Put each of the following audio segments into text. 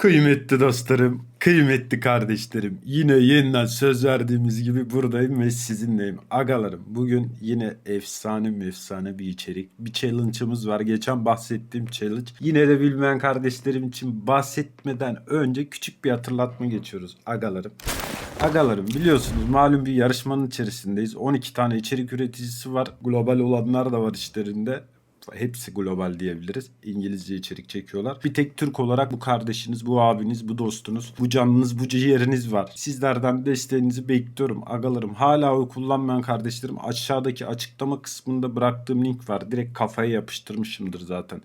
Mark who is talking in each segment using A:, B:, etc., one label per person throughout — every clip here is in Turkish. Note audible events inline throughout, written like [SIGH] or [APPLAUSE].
A: Kıymetli dostlarım, kıymetli kardeşlerim. Yine yeniden söz verdiğimiz gibi buradayım ve sizinleyim. Agalarım bugün yine efsane mi efsane bir içerik. Bir challenge'ımız var. Geçen bahsettiğim challenge. Yine de bilmeyen kardeşlerim için bahsetmeden önce küçük bir hatırlatma geçiyoruz agalarım. Agalarım biliyorsunuz malum bir yarışmanın içerisindeyiz. 12 tane içerik üreticisi var. Global olanlar da var işlerinde hepsi global diyebiliriz. İngilizce içerik çekiyorlar. Bir tek Türk olarak bu kardeşiniz, bu abiniz, bu dostunuz, bu canınız, bu ciğeriniz var. Sizlerden desteğinizi bekliyorum. Agalarım hala oy kullanmayan kardeşlerim aşağıdaki açıklama kısmında bıraktığım link var. Direkt kafaya yapıştırmışımdır zaten.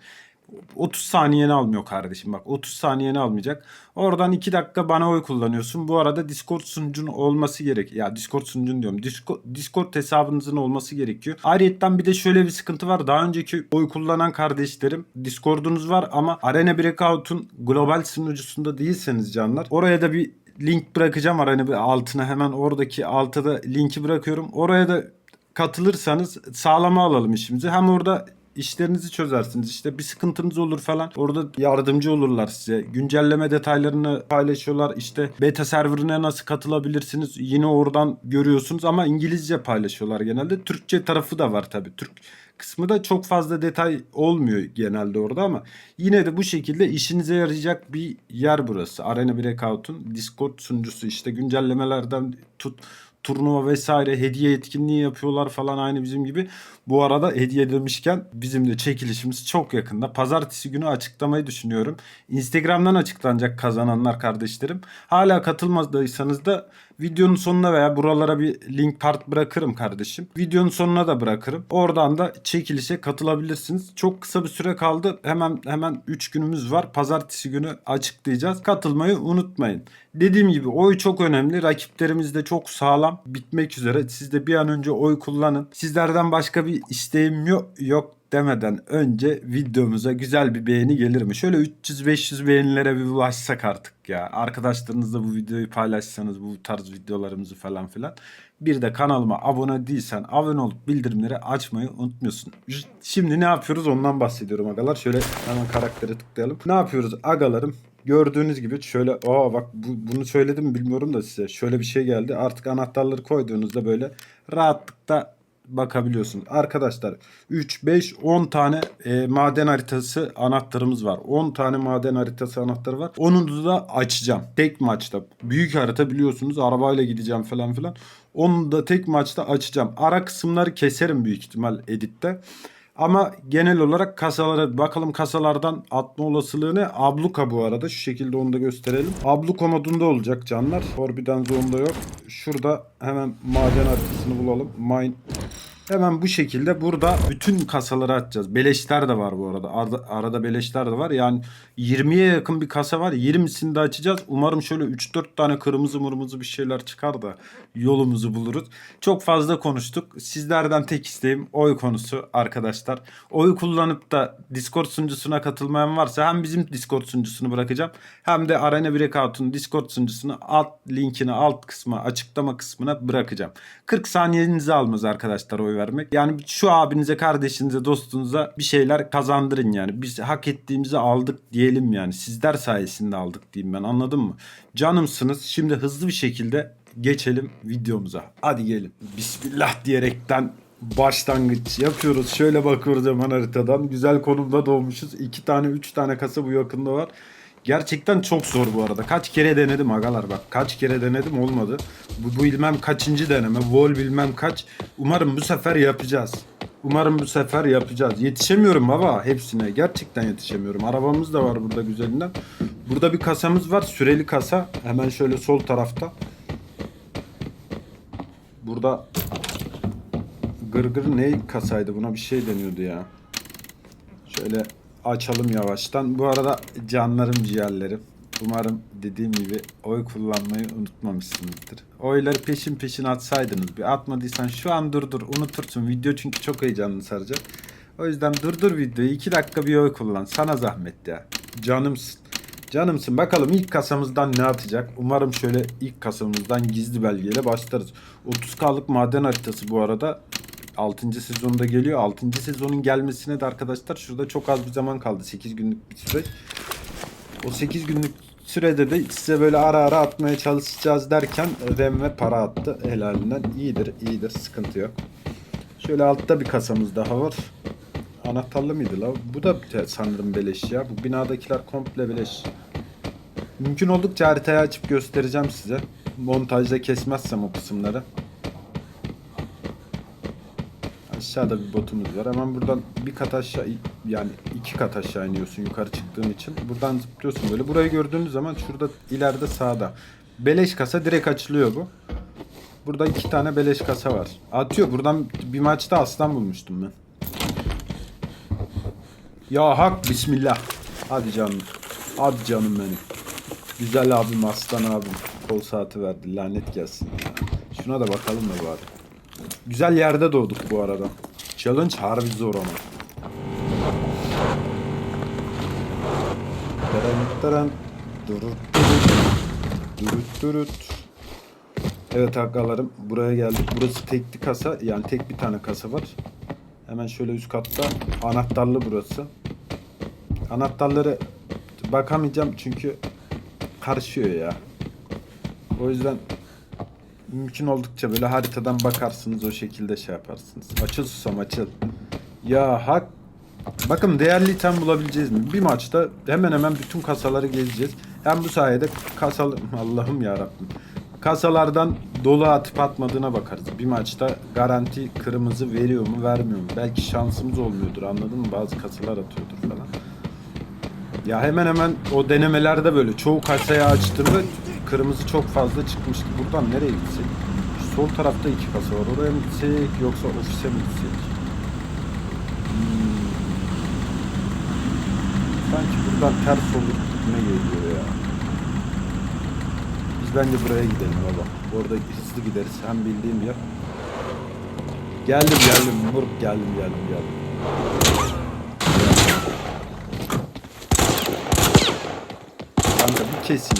A: 30 saniyeni almıyor kardeşim bak 30 saniyeni almayacak. Oradan 2 dakika bana oy kullanıyorsun. Bu arada Discord sunucun olması gerek. Ya Discord sunucun diyorum. Discord, Discord hesabınızın olması gerekiyor. Ayrıca bir de şöyle bir sıkıntı var. Daha önceki oy kullanan kardeşlerim Discord'unuz var ama Arena Breakout'un global sunucusunda değilseniz canlar. Oraya da bir link bırakacağım Arena bir altına hemen oradaki altta da linki bırakıyorum. Oraya da katılırsanız sağlama alalım işimizi. Hem orada işlerinizi çözersiniz. İşte bir sıkıntınız olur falan. Orada yardımcı olurlar size. Güncelleme detaylarını paylaşıyorlar. İşte beta serverine nasıl katılabilirsiniz? Yine oradan görüyorsunuz ama İngilizce paylaşıyorlar genelde. Türkçe tarafı da var tabii. Türk kısmı da çok fazla detay olmuyor genelde orada ama yine de bu şekilde işinize yarayacak bir yer burası. Arena Breakout'un Discord sunucusu işte güncellemelerden tut turnuva vesaire hediye etkinliği yapıyorlar falan aynı bizim gibi. Bu arada hediye demişken bizim de çekilişimiz çok yakında. Pazartesi günü açıklamayı düşünüyorum. Instagram'dan açıklanacak kazananlar kardeşlerim. Hala katılmadıysanız da videonun sonuna veya buralara bir link part bırakırım kardeşim. Videonun sonuna da bırakırım. Oradan da çekilişe katılabilirsiniz. Çok kısa bir süre kaldı. Hemen hemen 3 günümüz var. Pazartesi günü açıklayacağız. Katılmayı unutmayın. Dediğim gibi oy çok önemli. Rakiplerimiz de çok sağlam. Bitmek üzere. Siz de bir an önce oy kullanın. Sizlerden başka bir isteğim yok, yok demeden önce videomuza güzel bir beğeni gelir mi? Şöyle 300-500 beğenilere bir ulaşsak artık ya. Arkadaşlarınızla bu videoyu paylaşsanız bu tarz videolarımızı falan filan. Bir de kanalıma abone değilsen abone olup bildirimleri açmayı unutmuyorsun. Şimdi ne yapıyoruz ondan bahsediyorum agalar. Şöyle hemen karaktere tıklayalım. Ne yapıyoruz agalarım? Gördüğünüz gibi şöyle aa bak bu, bunu söyledim mi bilmiyorum da size. Şöyle bir şey geldi. Artık anahtarları koyduğunuzda böyle rahatlıkla bakabiliyorsunuz. Arkadaşlar 3, 5, 10 tane e, maden haritası anahtarımız var. 10 tane maden haritası anahtarı var. Onu da açacağım. Tek maçta. Büyük harita biliyorsunuz. Arabayla gideceğim falan filan. Onu da tek maçta açacağım. Ara kısımları keserim büyük ihtimal editte. Ama genel olarak kasalara bakalım kasalardan atma olasılığı ne? Abluka bu arada. Şu şekilde onu da gösterelim. Abluka modunda olacak canlar. Forbidden Zone'da yok. Şurada hemen maden haritasını bulalım. Mine Hemen bu şekilde burada bütün kasaları açacağız. Beleşler de var bu arada. Arada, arada beleşler de var. Yani 20'ye yakın bir kasa var. 20'sini de açacağız. Umarım şöyle 3-4 tane kırmızı mırmızı bir şeyler çıkar da yolumuzu buluruz. Çok fazla konuştuk. Sizlerden tek isteğim oy konusu arkadaşlar. Oy kullanıp da Discord sunucusuna katılmayan varsa hem bizim Discord sunucusunu bırakacağım hem de Arena Breakout'un Discord sunucusunu alt linkini alt kısma açıklama kısmına bırakacağım. 40 saniyenizi almaz arkadaşlar oy vermek. Yani şu abinize, kardeşinize, dostunuza bir şeyler kazandırın yani. Biz hak ettiğimizi aldık diyelim yani. Sizler sayesinde aldık diyeyim ben anladın mı? Canımsınız. Şimdi hızlı bir şekilde geçelim videomuza. Hadi gelin. Bismillah diyerekten başlangıç yapıyoruz. Şöyle bakıyoruz hemen haritadan. Güzel konumda doğmuşuz. 2 tane 3 tane kasa bu yakında var. Gerçekten çok zor bu arada. Kaç kere denedim agalar bak. Kaç kere denedim olmadı. Bu, bu bilmem kaçıncı deneme. Vol bilmem kaç. Umarım bu sefer yapacağız. Umarım bu sefer yapacağız. Yetişemiyorum baba hepsine. Gerçekten yetişemiyorum. Arabamız da var burada güzelinden. Burada bir kasamız var. Süreli kasa. Hemen şöyle sol tarafta. Burada gırgır ne kasaydı? Buna bir şey deniyordu ya. Şöyle açalım yavaştan. Bu arada canlarım ciğerlerim. Umarım dediğim gibi oy kullanmayı unutmamışsınızdır. Oyları peşin peşin atsaydınız. Bir atmadıysan şu an durdur unutursun. Video çünkü çok heyecanlı saracak. O yüzden durdur videoyu. 2 dakika bir oy kullan. Sana zahmet ya. Canımsın. Canımsın. Bakalım ilk kasamızdan ne atacak? Umarım şöyle ilk kasamızdan gizli belgeyle başlarız. 30K'lık maden haritası bu arada. 6. sezonda geliyor. 6. sezonun gelmesine de arkadaşlar şurada çok az bir zaman kaldı. 8 günlük bir süreç. O 8 günlük sürede de size böyle ara ara atmaya çalışacağız derken Rem ve para attı helalinden. İyidir, iyidir. Sıkıntı yok. Şöyle altta bir kasamız daha var. Anahtarlı mıydı la? Bu da sanırım beleş ya. Bu binadakiler komple beleş. Mümkün oldukça haritayı açıp göstereceğim size. Montajda kesmezsem o kısımları. Aşağıda bir botumuz var. Hemen buradan bir kat aşağı yani iki kat aşağı iniyorsun yukarı çıktığın için. Buradan zıplıyorsun böyle. Burayı gördüğünüz zaman şurada ileride sağda. Beleş kasa direkt açılıyor bu. Burada iki tane beleş kasa var. Atıyor. Buradan bir maçta aslan bulmuştum ben. Ya hak bismillah. Hadi canım. Hadi canım benim. Güzel abim aslan abim. Kol saati verdi. Lanet gelsin. Şuna da bakalım da bari. Güzel yerde doğduk bu arada. Challenge harbi zor ama. Taran taran. Durut durut. Durut durut. Evet agalarım buraya geldik. Burası tekli kasa. Yani tek bir tane kasa var. Hemen şöyle üst katta. Anahtarlı burası. Anahtarları bakamayacağım çünkü karışıyor ya. O yüzden mümkün oldukça böyle haritadan bakarsınız o şekilde şey yaparsınız. Açıl susam açıl. Ya hak. Bakın değerli item bulabileceğiz mi? Bir maçta hemen hemen bütün kasaları gezeceğiz. Hem bu sayede kasalı Allah'ım ya Rabbim. Kasalardan dolu atıp atmadığına bakarız. Bir maçta garanti kırmızı veriyor mu vermiyor mu? Belki şansımız olmuyordur anladın mı? Bazı kasalar atıyordur falan. Ya hemen hemen o denemelerde böyle çoğu kasayı açtığımda kırmızı çok fazla çıkmıştı. Buradan nereye gitsek? Şu sol tarafta iki kasa var. Oraya mı gitsek yoksa ofise mi gitsek? Hmm. Sanki buradan ters olur gitme geliyor ya. Biz bence buraya gidelim baba. Orada hızlı gideriz. Hem bildiğim yer. Geldim geldim. Moruk geldim geldim geldim. Kanka bir kesin.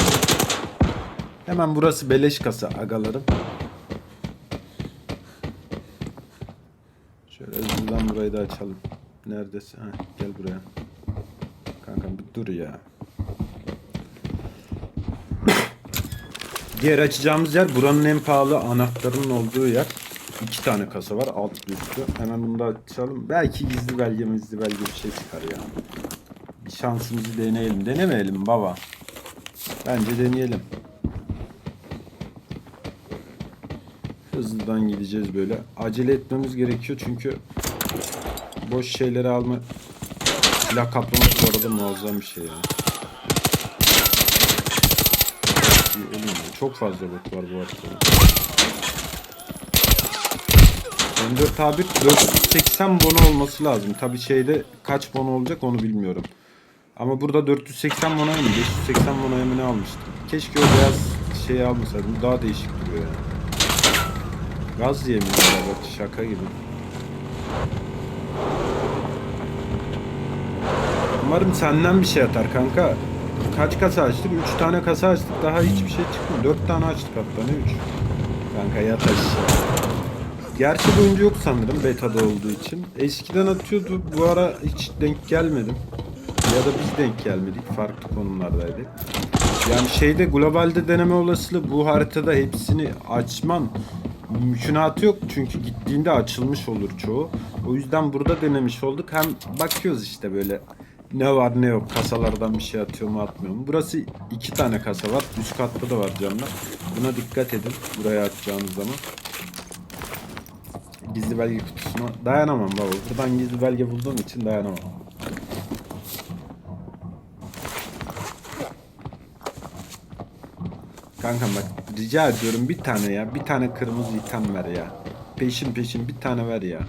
A: Hemen burası beleş kasa agalarım. Şöyle hızlıdan burayı da açalım. Neredesin? Ha, gel buraya. Kanka bir dur ya. [COUGHS] Diğer açacağımız yer buranın en pahalı anahtarının olduğu yer. İki tane kasa var alt üstü. Hemen bunu da açalım. Belki gizli belge gizli belge bir şey çıkar ya. Bir şansımızı deneyelim. Denemeyelim baba. Bence deneyelim. Hızlıdan gideceğiz böyle. Acele etmemiz gerekiyor çünkü boş şeyleri alma silah kaplamak bu arada muazzam bir şey ya. Çok fazla bot var bu arada. M4 abi 480 bono olması lazım. Tabi şeyde kaç bono olacak onu bilmiyorum. Ama burada 480 bonoya mı 580 bonoya mı almıştım. Keşke o beyaz şeyi almasaydım. Daha değişik duruyor yani. Gaz yemiyor ya bak şaka gibi. Umarım senden bir şey atar kanka. Kaç kasa açtık? 3 tane kasa açtık. Daha hiçbir şey çıkmadı. 4 tane açtık hatta ne 3? Kanka yat aşağı. Gerçek oyuncu yok sanırım betada olduğu için. Eskiden atıyordu. Bu ara hiç denk gelmedim. Ya da biz denk gelmedik. Farklı konumlardaydık. Yani şeyde globalde deneme olasılığı bu haritada hepsini açman mümkünatı yok. Çünkü gittiğinde açılmış olur çoğu. O yüzden burada denemiş olduk. Hem bakıyoruz işte böyle ne var ne yok kasalardan bir şey atıyor mu atmıyor mu. Burası iki tane kasa var. Üst katta da var canlar. Buna dikkat edin. Buraya atacağınız zaman. Gizli belge kutusuna dayanamam baba. Buradan gizli belge bulduğum için dayanamam. Kankam bak rica ediyorum bir tane ya. Bir tane kırmızı item ver ya. Peşin peşin bir tane ver ya.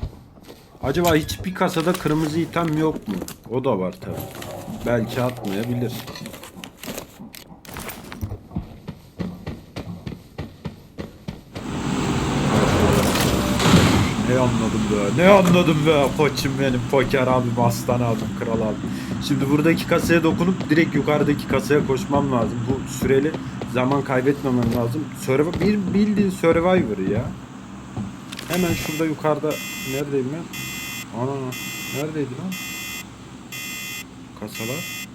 A: Acaba hiçbir kasada kırmızı item yok mu? O da var tabi. Belki atmayabilir. Ne anladım be, ne anladım be koçum benim, poker abim, aslan abim, kral abim. Şimdi buradaki kasaya dokunup direkt yukarıdaki kasaya koşmam lazım. Bu süreli zaman kaybetmemem lazım. Survivor, bir bildiğin Survivor ya. Hemen şurada yukarıda, neredeyim ben? Ana, neredeydi lan? Kasalar.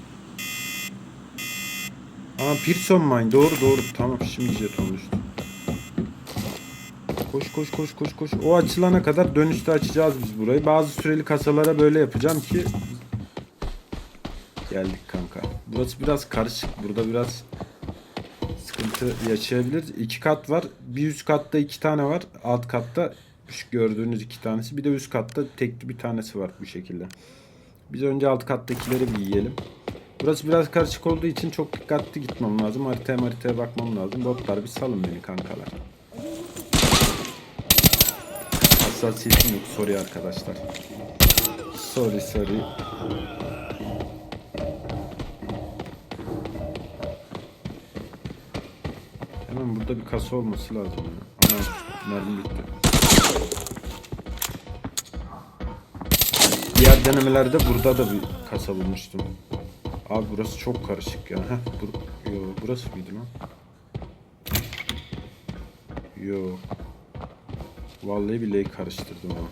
A: Aa Pearson Mine doğru doğru tamam şimdi jeton düştü. Koş koş koş koş koş. O açılana kadar dönüşte açacağız biz burayı. Bazı süreli kasalara böyle yapacağım ki Geldik kanka. Burası biraz karışık. Burada biraz sıkıntı yaşayabiliriz. İki kat var. Bir üst katta iki tane var. Alt katta gördüğünüz iki tanesi. Bir de üst katta tekli bir tanesi var bu şekilde. Biz önce alt kattakileri bir yiyelim. Burası biraz karışık olduğu için çok dikkatli gitmem lazım. Haritaya haritaya bakmam lazım. Botlar bir salın beni kankalar. Hassasiyetim yok. Sorry arkadaşlar. Sorry sorry. Burada bir kasa olması lazım ya. Ana mermi bitti. Diğer denemelerde burada da bir kasa bulmuştum. Abi burası çok karışık ya. Heh, bur Yo, burası mıydı lan? Yo. Vallahi billahi karıştırdım ama.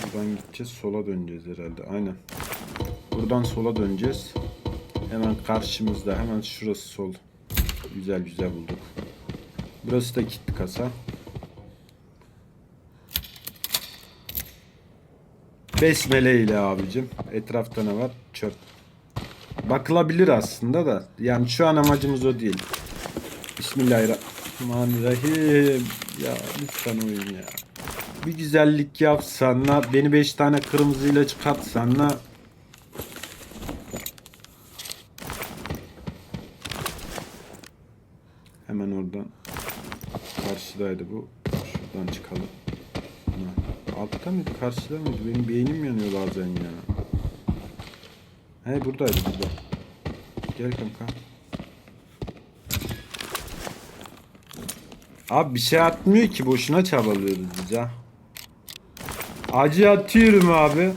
A: Şuradan gideceğiz, sola döneceğiz herhalde. Aynen. Buradan sola döneceğiz. Hemen karşımızda, hemen şurası sol. Güzel güzel bulduk. Burası da kilitli kasa. Besmele ile abicim. Etrafta ne var? Çöp. Bakılabilir aslında da. Yani şu an amacımız o değil. Bismillahirrahmanirrahim. Ya lütfen oyun ya. Bir güzellik yapsana. Beni 5 tane kırmızıyla çıkartsana. Hemen oradan. Karşıdaydı bu. Şuradan çıkalım. Ha, Altta mıydı? Benim beynim yanıyor bazen ya. He buradaydı burada. Gel kanka. Abi bir şey atmıyor ki boşuna çabalıyoruz biz ya. Acı atıyorum abi.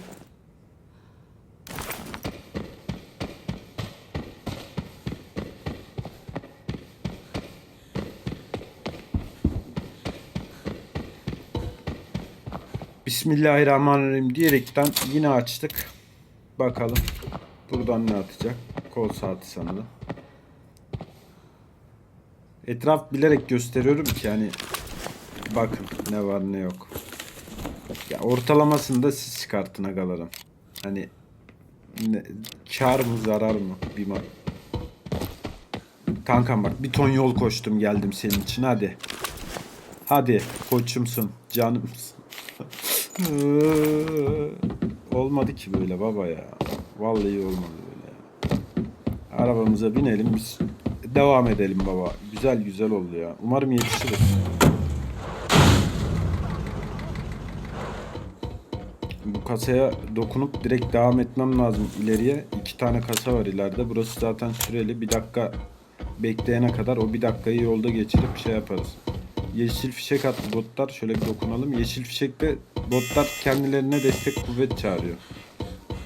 A: Bismillahirrahmanirrahim diyerekten yine açtık. Bakalım. Buradan ne atacak? Kol saati sanırım. Etraf bilerek gösteriyorum ki hani bakın ne var ne yok. Ya ortalamasını da siz çıkartın agalarım. Hani ne, kar mı zarar mı bir ma- Kankam bak bir ton yol koştum geldim senin için hadi. Hadi koçumsun canımsın. Olmadı ki böyle baba ya. Vallahi olmadı böyle. Arabamıza binelim biz devam edelim baba. Güzel güzel oldu ya. Umarım yetişiriz. Bu kasaya dokunup direkt devam etmem lazım ileriye. İki tane kasa var ileride. Burası zaten süreli. Bir dakika bekleyene kadar o bir dakikayı yolda geçirip şey yaparız. Yeşil fişek attı botlar. Şöyle bir dokunalım. Yeşil fişekte botlar kendilerine destek kuvvet çağırıyor.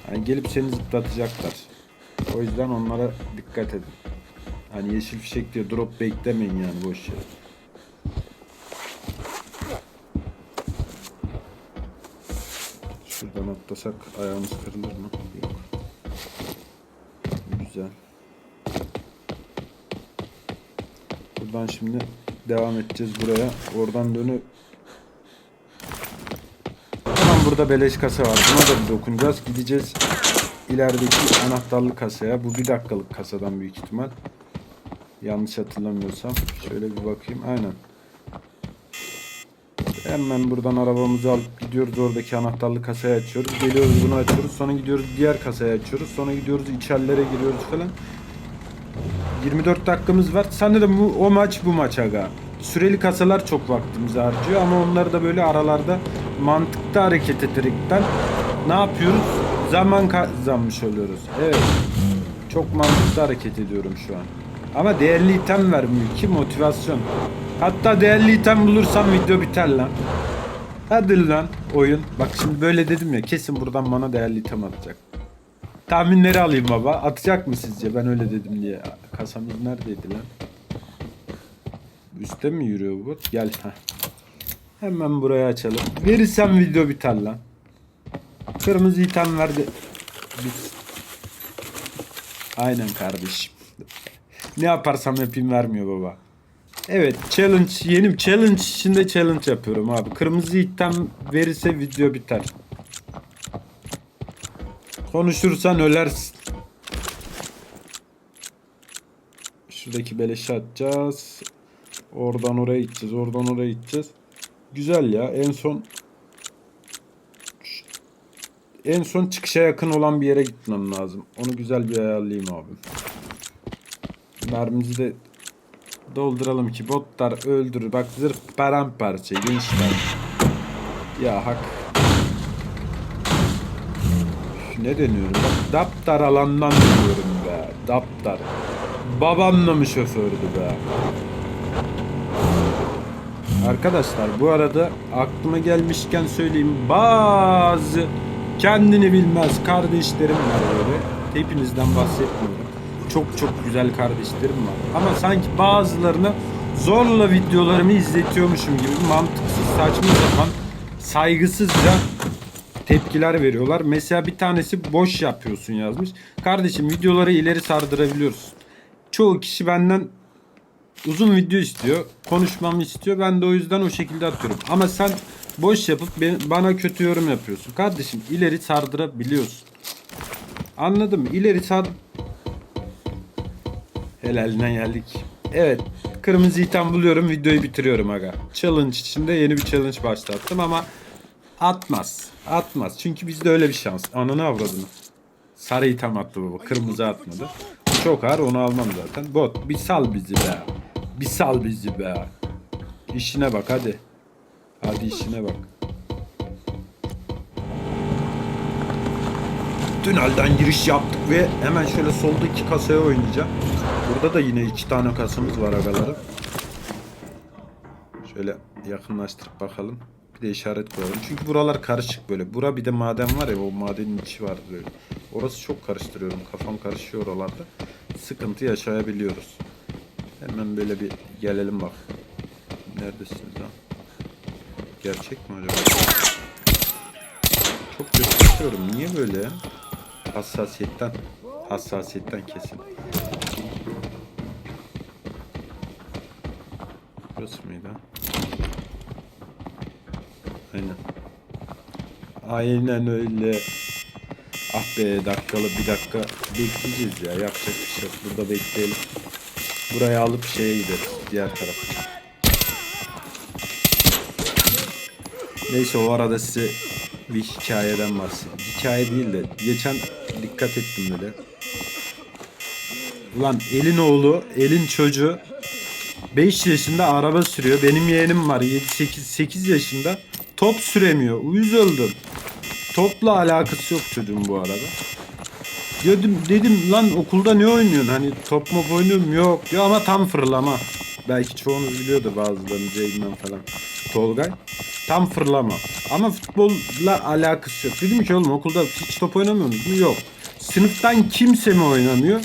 A: Yani gelip seni zıplatacaklar. O yüzden onlara dikkat edin. Hani yeşil fişek diyor drop beklemeyin yani boş yere. Şuradan atlasak ayağımız kırılır mı? Yok. Güzel. Buradan şimdi devam edeceğiz buraya. Oradan dönüp burada beleş kasa var. Buna da bir dokunacağız. Gideceğiz ilerideki anahtarlı kasaya. Bu bir dakikalık kasadan büyük ihtimal. Yanlış hatırlamıyorsam. Şöyle bir bakayım. Aynen. Hemen buradan arabamızı alıp gidiyoruz oradaki anahtarlı kasayı açıyoruz. Geliyoruz bunu açıyoruz. Sonra gidiyoruz diğer kasayı açıyoruz. Sonra gidiyoruz içerilere giriyoruz falan. 24 dakikamız var. Sanırım bu o maç bu maç aga. Süreli kasalar çok vaktimizi harcıyor ama onları da böyle aralarda mantıkta hareket ederekten ne yapıyoruz? Zaman kazanmış oluyoruz. Evet. Çok mantıklı hareket ediyorum şu an. Ama değerli item vermiyor ki motivasyon. Hatta değerli item bulursam video biter lan. Hadi lan oyun. Bak şimdi böyle dedim ya kesin buradan bana değerli item atacak. Tahminleri alayım baba. Atacak mı sizce? Ben öyle dedim diye. Kasamız neredeydi lan? Üste mi yürüyor bu? Gel. Heh. Hemen buraya açalım. Verirsem video biter lan. Kırmızı item verdi. Biz Aynen kardeşim. Ne yaparsam yapayım vermiyor baba. Evet challenge yeni challenge içinde challenge yapıyorum abi. Kırmızı item verirse video biter. Konuşursan ölersin. Şuradaki beleşi atacağız. Oradan oraya gideceğiz. Oradan oraya gideceğiz. Güzel ya. En son en son çıkışa yakın olan bir yere gitmem lazım. Onu güzel bir ayarlayayım abi. Mermimizi de dolduralım ki botlar öldürür. Bak zırh paramparça gençler. Ya hak. Ne deniyorum? Bak daptar alandan deniyorum be. Daptar. Babamla mı şofördü be? Arkadaşlar bu arada aklıma gelmişken söyleyeyim bazı kendini bilmez kardeşlerim var böyle. Hepinizden bahsetmiyorum. Çok çok güzel kardeşlerim var. Ama sanki bazılarına zorla videolarımı izletiyormuşum gibi mantıksız saçma sapan saygısızca tepkiler veriyorlar. Mesela bir tanesi boş yapıyorsun yazmış. Kardeşim videoları ileri sardırabiliyoruz. Çoğu kişi benden uzun video istiyor. Konuşmamı istiyor. Ben de o yüzden o şekilde atıyorum. Ama sen boş yapıp ben- bana kötü yorum yapıyorsun. Kardeşim ileri sardırabiliyorsun. Anladım. mı? İleri sar... Helalinden geldik. Evet. Kırmızı item buluyorum. Videoyu bitiriyorum aga. Challenge içinde yeni bir challenge başlattım ama atmaz. Atmaz. Çünkü bizde öyle bir şans. Ananı avradını. Sarı item attı baba. Kırmızı atmadı. Çok ağır onu almam zaten. Bot bir sal bizi be. Bir sal bizi be. İşine bak hadi. Hadi işine bak. Tünelden giriş yaptık ve hemen şöyle solda iki kasaya oynayacağım. Burada da yine iki tane kasamız var agalarım. Şöyle yakınlaştırıp bakalım. Bir de işaret koyalım. Çünkü buralar karışık böyle. Bura bir de maden var ya o madenin içi var böyle. Orası çok karıştırıyorum. Kafam karışıyor oralarda. Sıkıntı yaşayabiliyoruz. Hemen böyle bir gelelim bak. Neredesiniz lan? Gerçek mi acaba? Çok kötü. Niye böyle? Hassasiyetten. Hassasiyetten kesin. Burası mıydı? Aynen. Aynen öyle. Ah be dakikalı bir dakika bekleyeceğiz ya. Yapacak bir şey yok. Burada bekleyelim. Burayı alıp şeye gideriz. Diğer tarafa. Neyse o arada size bir hikayeden bahsedeyim. Hikaye değil de geçen dikkat ettim böyle. Ulan elin oğlu, elin çocuğu 5 yaşında araba sürüyor. Benim yeğenim var 7 8 8 yaşında. Top süremiyor. Uyuz öldüm. Topla alakası yok çocuğun bu arada. Dedim, dedim lan okulda ne oynuyorsun? Hani top mu oynuyorum? Yok. diyor ama tam fırlama. Belki çoğunuz biliyordur bazılarını Ceydin'den falan. Tolgay. Tam fırlama. Ama futbolla alakası yok. Dedim ki oğlum okulda hiç top oynamıyor musun? Yok. Sınıftan kimse mi oynamıyor?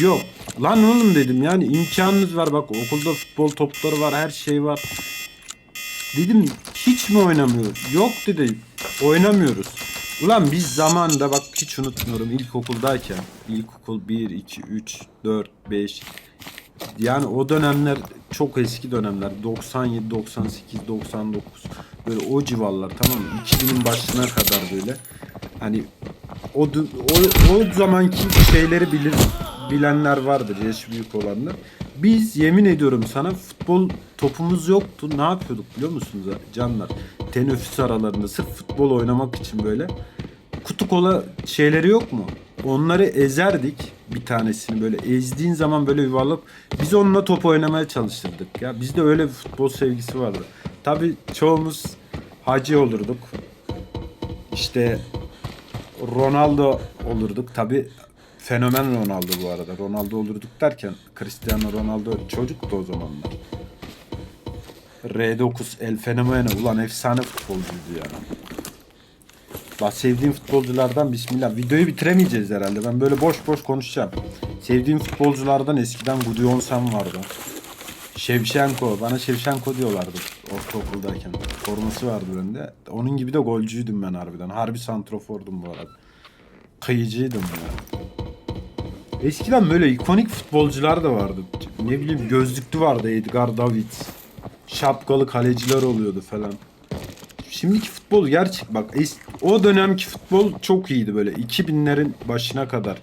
A: Yok. Lan oğlum dedim yani imkanınız var bak okulda futbol topları var her şey var. Dedim hiç mi oynamıyor? Yok dedi. Oynamıyoruz. Ulan biz zamanında bak hiç unutmuyorum ilkokuldayken. İlkokul 1, 2, 3, 4, 5. Yani o dönemler çok eski dönemler. 97, 98, 99. Böyle o civarlar tamam mı? 2000'in başına kadar böyle. Hani o, o, o zamanki şeyleri bilir bilenler vardır yaşı büyük olanlar. Biz yemin ediyorum sana futbol topumuz yoktu. Ne yapıyorduk biliyor musunuz canlar? Teneffüs aralarında sırf futbol oynamak için böyle. Kutu kola şeyleri yok mu? Onları ezerdik bir tanesini böyle ezdiğin zaman böyle yuvarlak biz onunla top oynamaya çalışırdık ya. Bizde öyle bir futbol sevgisi vardı. Tabi çoğumuz hacı olurduk. İşte Ronaldo olurduk. Tabi fenomen Ronaldo bu arada. Ronaldo olurduk derken Cristiano Ronaldo çocuktu o zamanlar. R9 El Fenomeno ulan efsane futbolcuydu ya. Bak sevdiğim futbolculardan bismillah. Videoyu bitiremeyeceğiz herhalde. Ben böyle boş boş konuşacağım. Sevdiğim futbolculardan eskiden Gudjonsen vardı. Şevşenko. Bana Şevşenko diyorlardı ortaokuldayken. Forması vardı bende. Onun gibi de golcüydüm ben harbiden. Harbi santrofordum bu arada. Kıyıcıydım ya. Eskiden böyle ikonik futbolcular da vardı. Ne bileyim gözlüklü vardı Edgar Davids. Şapkalı kaleciler oluyordu falan. Şimdiki futbol gerçek bak o dönemki futbol çok iyiydi böyle 2000'lerin başına kadar.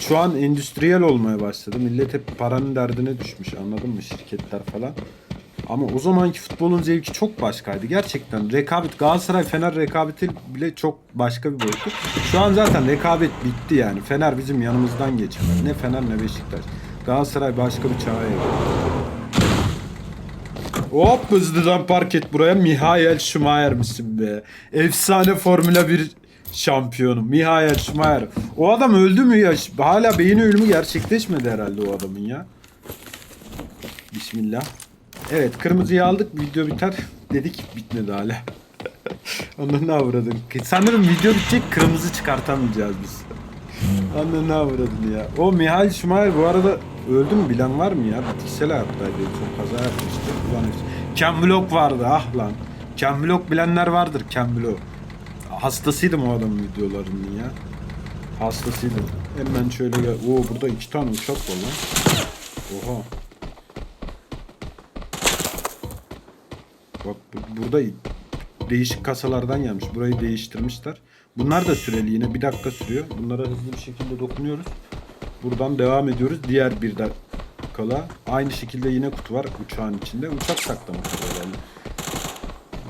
A: Şu an endüstriyel olmaya başladı. Millet hep paranın derdine düşmüş anladın mı şirketler falan. Ama o zamanki futbolun zevki çok başkaydı. Gerçekten rekabet Galatasaray Fener rekabeti bile çok başka bir boyuttu. Şu an zaten rekabet bitti yani. Fener bizim yanımızdan geçemez. Ne Fener ne Beşiktaş. Galatasaray başka bir çağa evrildi. Hop hızlıdan park et buraya. Mihail Schumacher misin be? Efsane Formula 1 şampiyonu. Mihail Schumacher. O adam öldü mü ya? Hala beyin ölümü gerçekleşmedi herhalde o adamın ya. Bismillah. Evet kırmızıyı aldık video biter dedik bitmedi hala. [LAUGHS] Ananı avradın. Sanırım video bitecek kırmızı çıkartamayacağız biz. Ananı avradın ya. O Mihail Schumacher bu arada öldü mü bilen var mı ya? Bitkisel hayattaydı. Çok kaza yapmıştı. Ulan Ken Block vardı ah lan. Ken Block bilenler vardır Ken Block. Hastasıydım o adamın videolarının ya. Hastasıydım. Hemen şöyle gel. Oo burada iki tane uçak var lan. Oha. Bak bu- burada değişik kasalardan gelmiş. Burayı değiştirmişler. Bunlar da süreli yine bir dakika sürüyor. Bunlara hızlı bir şekilde dokunuyoruz. Buradan devam ediyoruz. Diğer bir dakikala. Aynı şekilde yine kutu var uçağın içinde. Uçak saklamak herhalde.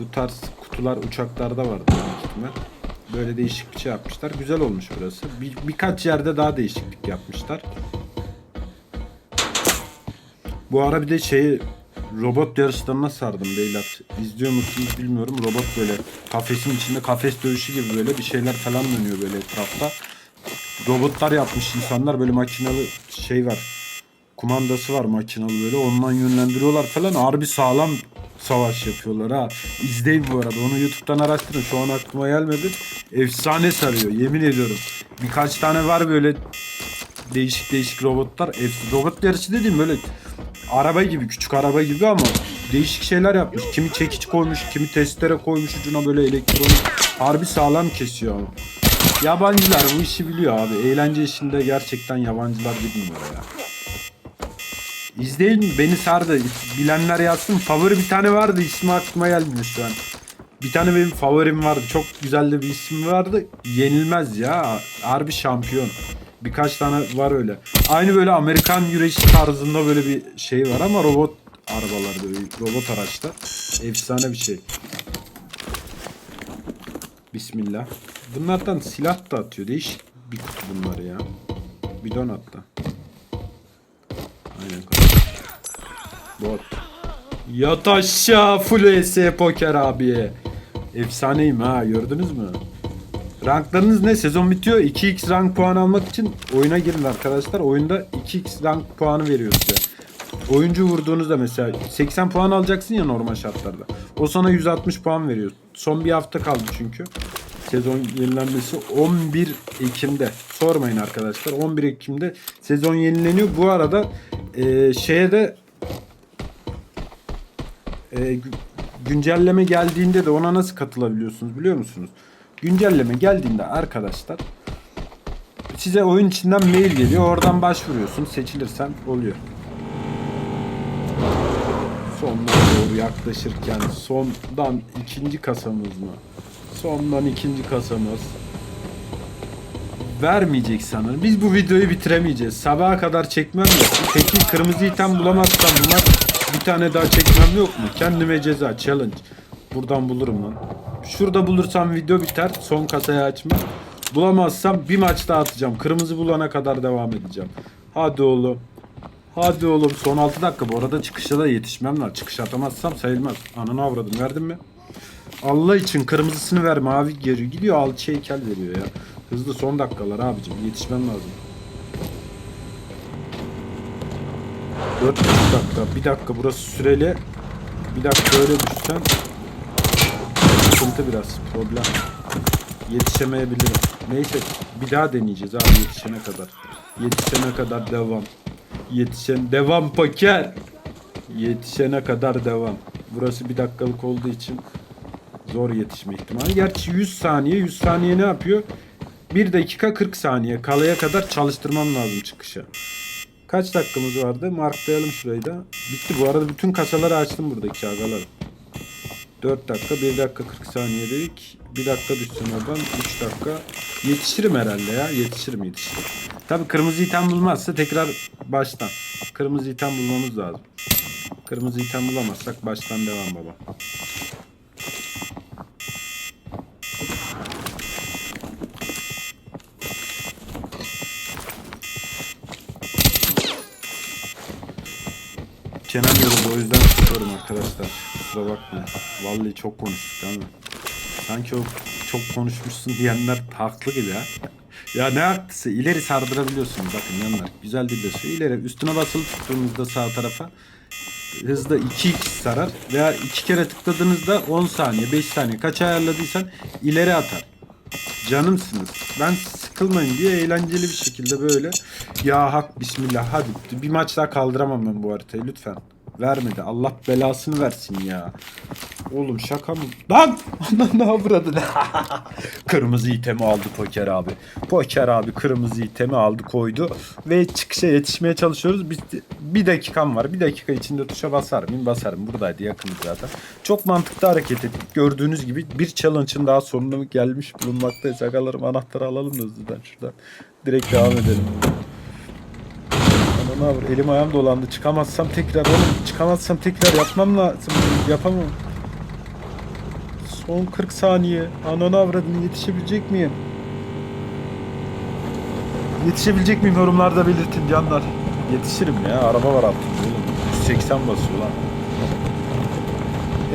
A: Bu tarz kutular uçaklarda vardı ihtimal. Böyle değişik bir şey yapmışlar. Güzel olmuş burası. Bir, birkaç yerde daha değişiklik yapmışlar. Bu ara bir de şeyi robot yarışlarına sardım beyler. İzliyor musunuz bilmiyorum. Robot böyle kafesin içinde kafes dövüşü gibi böyle bir şeyler falan dönüyor böyle etrafta. Robotlar yapmış insanlar böyle makinalı şey var. Kumandası var makinalı böyle ondan yönlendiriyorlar falan. Harbi sağlam savaş yapıyorlar ha. İzleyin bu arada onu YouTube'dan araştırın. Şu an aklıma gelmedi. Efsane sarıyor yemin ediyorum. Birkaç tane var böyle değişik değişik robotlar. Robot yarışı dediğim böyle araba gibi küçük araba gibi ama değişik şeyler yapmış. Kimi çekiç koymuş, kimi testere koymuş ucuna böyle elektronik. Harbi sağlam kesiyor. Yabancılar bu işi biliyor abi. Eğlence işinde gerçekten yabancılar bir numara ya. İzleyin beni sardı. Bilenler yazsın. Favori bir tane vardı. ismi aklıma gelmiyor şu. Bir tane benim favorim vardı. Çok güzel de bir isim vardı. Yenilmez ya. Harbi şampiyon. Birkaç tane var öyle. Aynı böyle Amerikan güreşi tarzında böyle bir şey var ama robot arabalar böyle robot araçlar. Efsane bir şey. Bismillah. Bunlardan silah da atıyor. Değişik bir kutu bunlar ya. Bidon hatta. Aynen. Bot. Yat aşağı full ES poker abi. Efsaneyim ha gördünüz mü? Ranklarınız ne? Sezon bitiyor. 2x rank puan almak için oyuna girin arkadaşlar. Oyunda 2x rank puanı veriyor size. Oyuncu vurduğunuzda mesela 80 puan alacaksın ya normal şartlarda. O sana 160 puan veriyor. Son bir hafta kaldı çünkü. Sezon yenilenmesi 11 Ekim'de. Sormayın arkadaşlar. 11 Ekim'de sezon yenileniyor. Bu arada e, şeye de e, gü- güncelleme geldiğinde de ona nasıl katılabiliyorsunuz biliyor musunuz? Güncelleme geldiğinde arkadaşlar size oyun içinden mail geliyor. Oradan başvuruyorsun. Seçilirsen oluyor. Sondan doğru yaklaşırken sondan ikinci kasamız mı? Sondan ikinci kasamız. Vermeyecek sanırım. Biz bu videoyu bitiremeyeceğiz. Sabaha kadar çekmem yok. Peki kırmızı item bulamazsam bunlar bir tane daha çekmem yok mu? Kendime ceza challenge. Buradan bulurum lan. Şurada bulursam video biter. Son kasayı açma. Bulamazsam bir maç daha atacağım. Kırmızı bulana kadar devam edeceğim. Hadi oğlum. Hadi oğlum son 6 dakika. Bu arada çıkışa da yetişmem lazım. Çıkış atamazsam sayılmaz. Ananı avradım. Verdin mi? Allah için kırmızısını ver mavi geri gidiyor alçı heykel veriyor ya. Hızlı son dakikalar abicim yetişmem lazım. 4 dakika bir dakika burası süreli. Bir dakika öyle düşsem sıkıntı biraz problem. Yetişemeyebilirim. Neyse bir daha deneyeceğiz abi yetişene kadar. Yetişene kadar devam. Yetişen devam poker. Yetişene kadar devam. Burası bir dakikalık olduğu için zor yetişme ihtimali. Gerçi 100 saniye 100 saniye ne yapıyor? 1 dakika 40 saniye kalaya kadar çalıştırmam lazım çıkışı. Kaç dakikamız vardı? Marklayalım şurayı da. Bitti bu arada bütün kasaları açtım buradaki agalar. 4 dakika 1 dakika 40 saniye dedik. 1 dakika düşsün oradan 3 dakika. Yetişirim herhalde ya. Yetişirim yetişirim. Tabi kırmızı item bulmazsa tekrar baştan. Kırmızı item bulmamız lazım. Kırmızı item bulamazsak baştan devam baba. Çenem yoruldu o yüzden tutuyorum arkadaşlar. Kusura bakmayın. Vallahi çok konuştuk ama. Sanki o çok konuşmuşsun diyenler haklı gibi ha. Ya ne haklısı ileri sardırabiliyorsunuz bakın yanlar. Güzel dille söylüyor. İleri üstüne basılı tuttuğunuzda sağ tarafa hızda 2x sarar veya iki kere tıkladığınızda 10 saniye 5 saniye kaç ayarladıysan ileri atar. Canımsınız. Ben sıkılmayın diye eğlenceli bir şekilde böyle ya hak bismillah hadi bir maç daha kaldıramam ben bu haritayı lütfen. Vermedi. Allah belasını versin ya. Oğlum şaka mı? Lan! Lan ne avradın? [LAUGHS] kırmızı itemi aldı Poker abi. Poker abi kırmızı itemi aldı koydu. Ve çıkışa yetişmeye çalışıyoruz. Biz, bir dakikam var. Bir dakika içinde tuşa basar mıyım? Basarım. Buradaydı yakınız zaten. Çok mantıklı hareket ettik. Gördüğünüz gibi bir challenge'ın daha sonuna gelmiş bulunmaktayız. Agalarım anahtarı alalım da hızlıdan şuradan. Direkt devam edelim. Yapayım? Elim ayağım dolandı. Çıkamazsam tekrar oğlum. Çıkamazsam tekrar yapmam lazım. Yapamam. Son 40 saniye. Ananı avradını yetişebilecek miyim? Yetişebilecek miyim yorumlarda belirtin canlar. Yetişirim ya. Araba var altında oğlum. 180 basıyor lan.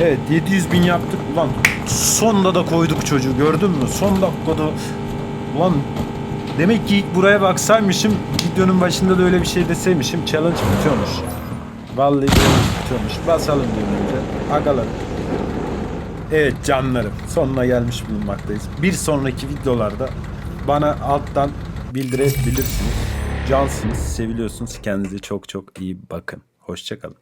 A: Evet 700 bin yaptık. Ulan sonda da koyduk çocuğu gördün mü? Son dakikada. Ulan demek ki ilk buraya baksaymışım videonun başında da öyle bir şey deseymişim challenge bitiyormuş. Vallahi challenge bitiyormuş. Basalım önce. Agalarım. Evet canlarım sonuna gelmiş bulunmaktayız. Bir sonraki videolarda bana alttan bildirebilirsiniz. Cansınız, seviliyorsunuz. Kendinize çok çok iyi bakın. Hoşçakalın.